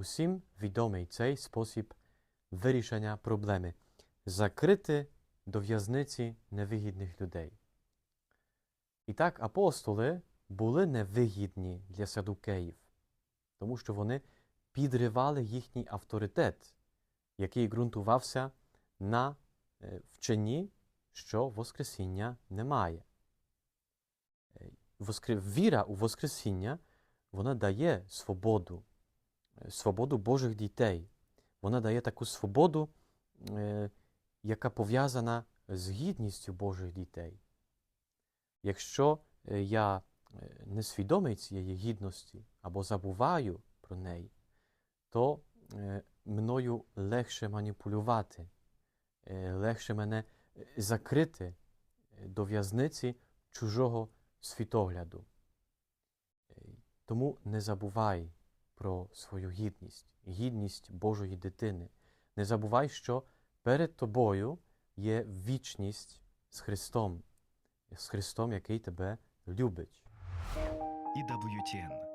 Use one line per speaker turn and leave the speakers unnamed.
Усім відомий цей спосіб вирішення проблеми закрити до в'язниці невигідних людей. І так апостоли були невигідні для садукеїв, тому що вони підривали їхній авторитет, який ґрунтувався на е, вченні, що Воскресіння немає. Е, Віра у Воскресіння вона дає свободу, свободу Божих дітей. Вона дає таку свободу, е, яка пов'язана з гідністю Божих дітей. Якщо е, я е, несвідомий цієї гідності або забуваю про неї, то мною легше маніпулювати, легше мене закрити до в'язниці чужого світогляду. Тому не забувай про свою гідність, гідність Божої дитини. Не забувай, що перед тобою є вічність з Христом, з Христом, який тебе любить.
EWTN